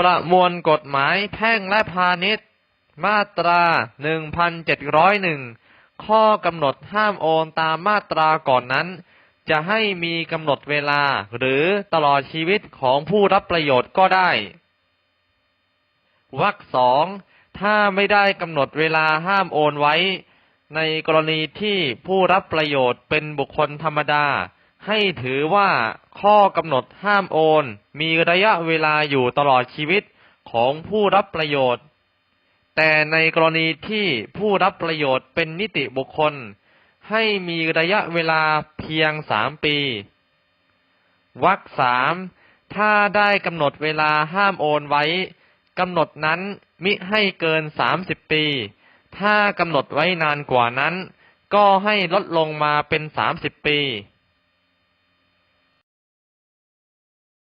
ประมวลกฎหมายแพ่งและพาณิชย์ มาตรา 1701 ข้อกำหนดห้ามโอนตามมาตราก่อนนั้น จะให้มีกำหนดเวลาหรือตลอดชีวิตของผู้รับประโยชน์ก็ได้วรรคสองถ้าไม่ได้กำหนดเวลาห้ามโอนไว้ ในกรณีที่ผู้รับประโยชน์เป็นบุคคลธรรมดา ให้ถือว่าข้อกำหนดห้ามโอน มีระยะเวลาอยู่ตลอดชีวิตของผู้รับประโยชน์ แต่ในกรณีที่ผู้รับประโยชน์เป็นนิติบุคคล ให้มีระยะเวลาเพียงสามปีวรรคสามถ้าได้กำหนดเวลาห้ามโอนไว้กำหนดนั้นมิให้เกินสามสิบปี ถ้ากำหนดไว้นานกว่านั้น ก็ให้ลดลงมาเป็นสามสิบปี